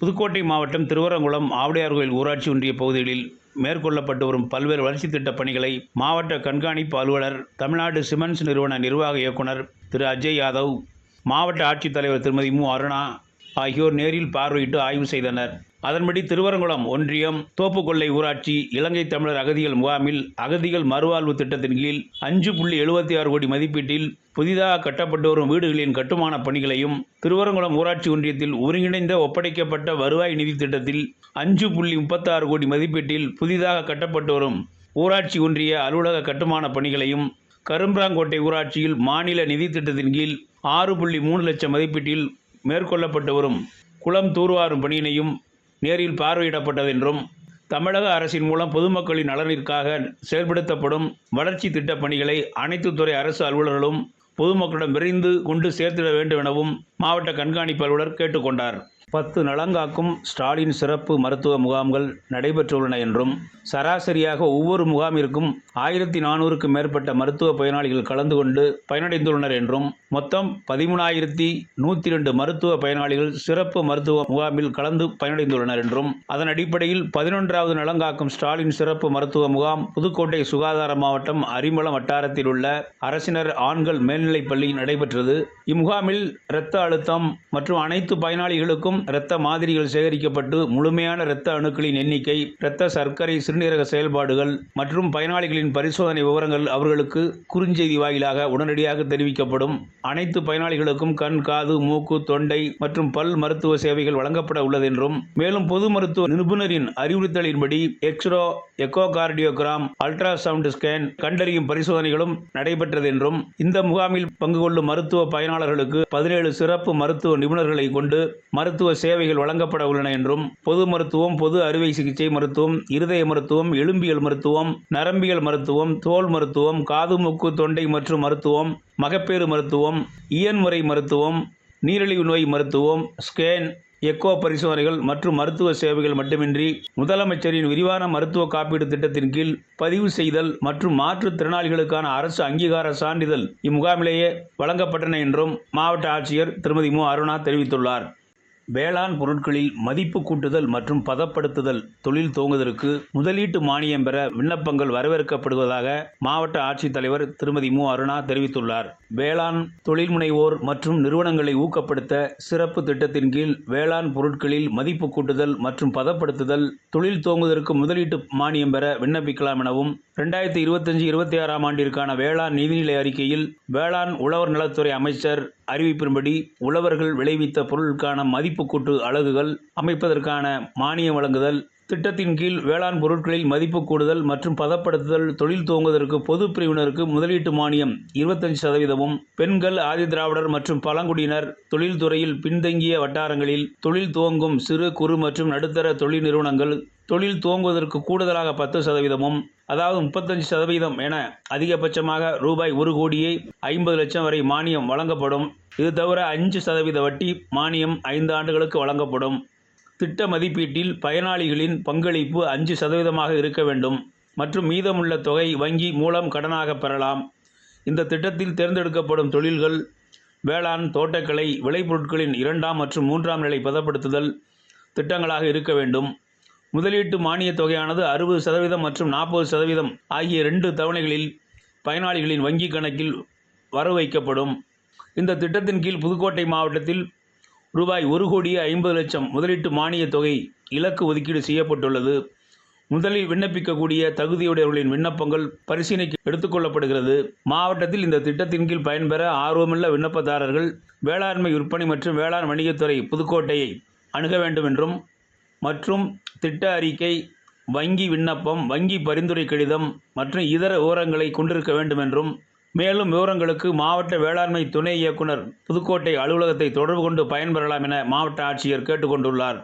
புதுக்கோட்டை மாவட்டம் திருவரங்குளம் ஆவுடையார்கோயில் ஊராட்சி ஒன்றிய பகுதிகளில் மேற்கொள்ளப்பட்டு வரும் பல்வேறு வளர்ச்சித் திட்டப் பணிகளை மாவட்ட கண்காணிப்பு அலுவலர் தமிழ்நாடு சிமெண்ட்ஸ் நிறுவன நிர்வாக இயக்குனர் திரு அஜய் யாதவ் மாவட்ட ஆட்சித்தலைவர் திருமதி மு அருணா ஆகியோர் நேரில் பார்வையிட்டு ஆய்வு செய்தனர். அதன்படி திருவரங்குளம் ஒன்றியம் தோப்புக்கொல்லை ஊராட்சி இலங்கை தமிழர் அகதிகள் முகாமில் அகதிகள் மறுவாழ்வு திட்டத்தின் கீழ் அஞ்சு புள்ளி எழுபத்தி ஆறு கோடி மதிப்பீட்டில் புதிதாக கட்டப்பட்டு வரும் வீடுகளின் கட்டுமான பணிகளையும் திருவரங்குளம் ஊராட்சி ஒன்றியத்தில் ஒருங்கிணைந்த ஒப்படைக்கப்பட்ட வருவாய் நிதி திட்டத்தில் அஞ்சு புள்ளி முப்பத்தாறு கோடி மதிப்பீட்டில் புதிதாக கட்டப்பட்டு வரும் ஊராட்சி ஒன்றிய அலுவலக கட்டுமான பணிகளையும் கரும்பராங்கோட்டை ஊராட்சியில் மாநில நிதி திட்டத்தின் கீழ் ஆறு புள்ளி மூணு லட்சம் மதிப்பீட்டில் மேற்கொள்ளப்பட்டு வரும் குளம் தூர்வாரும் பணியினையும் நேரில் பார்வையிடப்பட்டதென்றும் தமிழக அரசின் மூலம் பொதுமக்களின் நலனிற்காக செயல்படுத்தப்படும் வளர்ச்சி திட்டப்பணிகளை அனைத்து துறை அரசு அலுவலர்களும் பொதுமக்களிடம் விரைந்து கொண்டு சேர்த்திட வேண்டும் எனவும் மாவட்ட கண்காணிப்பு அலுவலர் கேட்டுக்கொண்டார். பத்து நலங்காக்கும் ஸ்டாலின் சிறப்பு மருத்துவ முகாம்கள் நடைபெற்றுள்ளன என்றும் சராசரியாக ஒவ்வொரு முகாமிற்கும் ஆயிரத்தி நானூறுக்கும் மேற்பட்ட மருத்துவ பயனாளிகள் கலந்து கொண்டு பயனடைந்துள்ளனர் என்றும் மொத்தம் பதிமூணாயிரத்தி நூற்றி ரெண்டு மருத்துவ பயனாளிகள் சிறப்பு மருத்துவ முகாமில் கலந்து பயனடைந்துள்ளனர் என்றும் அதன் அடிப்படையில் பதினொன்றாவது நலங்காக்கும் ஸ்டாலின் சிறப்பு மருத்துவ முகாம் புதுக்கோட்டை சுகாதார மாவட்டம் அரிமளம் வட்டாரத்தில் உள்ள அரசினர் ஆண்கள் மேல்நிலைப் பள்ளி நடைபெற்றது. இம்முகாமில் இரத்த அழுத்தம் மற்றும் அனைத்து பயனாளிகளுக்கும் இரத்த மாதிரிகள் சேகரிக்கப்பட்டு முழுமையான இரத்த அணுக்களின் எண்ணிக்கை இரத்த சர்க்கரை சிறுநீரக செயல்பாடுகள் மற்றும் பயனாளிகளின் பரிசோதனை விவரங்கள் அவர்களுக்கு குறுஞ்செய்தி வாயிலாக உடனடியாக தெரிவிக்கப்படும். அனைத்து பயனாளிகளுக்கும் கண் காது மூக்கு தொண்டை மற்றும் பல் மருத்துவ சேவைகள் வழங்கப்பட உள்ளது என்றும் மேலும் பொது மருத்துவ நிபுணரின் அறிவுறுத்தலின்படி X ray echo cardiogram ultrasound scan கண்டறியும் பரிசோதனைகளும் நடைபெற்றது என்றும் இந்த முகாமில் பங்கு கொள்ளும் மருத்துவ பயனாளர்களுக்கு பதினேழு சிறப்பு மருத்துவ நிபுணர்களை கொண்டு மருத்துவ சேவைகள் வழங்கப்பட உள்ளன என்றும் பொது மருத்துவம் பொது அறுவை சிகிச்சை மருத்துவம் இருதய மருத்துவம் எலும்பியல் மருத்துவம் நரம்பியல் மருத்துவம் தோல் மருத்துவம் காது மூக்கு தொண்டை மற்றும் மருத்துவம் மகப்பேறு மருத்துவம் இயன்முறை மருத்துவம் நீரிழிவு நோய் மருத்துவம் ஸ்கேன் எக்கோ பரிசோதனைகள் மற்றும் மருத்துவ சேவைகள் மட்டுமின்றி முதலமைச்சரின் விரிவான மருத்துவ காப்பீடு திட்டத்தின் கீழ் பதிவு செய்தல் மற்றும் மாற்றுத்திறனாளிகளுக்கான அரசு அங்கீகார சான்றிதழ் இம்முகாமிலேயே வழங்கப்பட்டன என்றும் மாவட்ட ஆட்சியர் திருமதி மு அருணா தெரிவித்துள்ளார். வேளாண் பொருட்களில் மதிப்பு கூட்டுதல் மற்றும் பதப்படுத்துதல் தொழில் துவங்குவதற்கு முதலீட்டு மானியம் பெற விண்ணப்பங்கள் வரவேற்கப்படுவதாக மாவட்ட ஆட்சித்தலைவர் திருமதி மு. அருணா தெரிவித்துள்ளார். வேளாண் தொழில் முனைவோர் மற்றும் நிறுவனங்களை ஊக்கப்படுத்த சிறப்பு திட்டத்தின் கீழ் வேளாண் பொருட்களில் மதிப்பு கூட்டுதல் மற்றும் பதப்படுத்துதல் தொழில் துவங்குவதற்கு முதலீட்டு மானியம் பெற விண்ணப்பிக்கலாம் எனவும் ரெண்டாயிரத்தி இருபத்தஞ்சு இருபத்தி ஆறாம் ஆண்டிற்கான வேளாண் நிதிநிலை அறிக்கையில் வேளாண் உழவர் நலத்துறை அமைச்சர் அறிவிப்பின்படி உழவர்கள் விளைவித்த பொருளுக்கான மதிப்பு கூட்டு அலகுகள் அமைப்பதற்கான மானியம் வழங்குதல் திட்டத்தின் கீழ் வேளாண் பொருட்களில் மதிப்பு கூடுதல் மற்றும் பதப்படுத்துதல் தொழில் துவங்குவதற்கு பொது பிரிவினருக்கு முதலீட்டு மானியம் இருபத்தஞ்சு சதவீதமும் பெண்கள் ஆதிதிராவிடர் மற்றும் பழங்குடியினர் தொழில்துறையில் பின்தங்கிய வட்டாரங்களில் தொழில் துவங்கும் சிறு குறு மற்றும் நடுத்தர தொழில் நிறுவனங்கள் தொழில் துவங்குவதற்கு கூடுதலாக பத்து சதவீதமும் அதாவது முப்பத்தஞ்சு சதவீதம் என அதிகபட்சமாக ரூபாய் ஒரு கோடியே ஐம்பது லட்சம் வரை மானியம் வழங்கப்படும். இது தவிர அஞ்சு சதவீத வட்டி மானியம் ஐந்து ஆண்டுகளுக்கு வழங்கப்படும். திட்ட மதிப்பீட்டில் பயனாளிகளின் பங்களிப்பு அஞ்சு சதவீதமாக இருக்க வேண்டும். மற்றும் மீதமுள்ள தொகை வங்கி மூலம் கடனாக பெறலாம். இந்த திட்டத்தில் தேர்ந்தெடுக்கப்படும் தொழில்கள் வேளாண் தோட்டக்கலை விளைபொருட்களின் இரண்டாம் மற்றும் மூன்றாம் நிலை பதப்படுத்துதல் திட்டங்களாக இருக்க வேண்டும். முதலீட்டு மானியத் தொகையானது அறுபது சதவீதம் மற்றும் நாற்பது சதவீதம் ஆகிய ரெண்டு தவணைகளில் பயனாளிகளின் வங்கிக் கணக்கில் வரவு வைக்கப்படும் இந்த திட்டத்தின் கீழ் புதுக்கோட்டை மாவட்டத்தில் ரூபாய் ஒரு கோடியே ஐம்பது லட்சம் முதலீட்டு மானியத் தொகை இலக்கு ஒதுக்கீடு செய்யப்பட்டுள்ளது. முதலில் விண்ணப்பிக்கக்கூடிய தகுதியுடையவர்களின் விண்ணப்பங்கள் பரிசீலனைக்கு எடுத்துக்கொள்ளப்படுகிறது. மாவட்டத்தில் இந்த திட்டத்தின் கீழ் பயன்பெற ஆர்வமுள்ள விண்ணப்பதாரர்கள் வேளாண்மை விற்பனை மற்றும் வேளாண் வணிகத்துறை புதுக்கோட்டையை அணுக வேண்டும் என்றும் மற்றும் திட்ட அறிக்கை வங்கி விண்ணப்பம் வங்கி பரிந்துரை கடிதம் மற்றும் இதர விவரங்களை கொண்டிருக்க வேண்டும் என்றும் மேலும் விவரங்களுக்கு மாவட்ட வேளாண்மை துணை இயக்குனர் புதுக்கோட்டை அலுவலகத்தை தொடர்பு கொண்டு பயன்பெறலாம் என மாவட்ட ஆட்சியர் கேட்டுக்கொண்டுள்ளார்.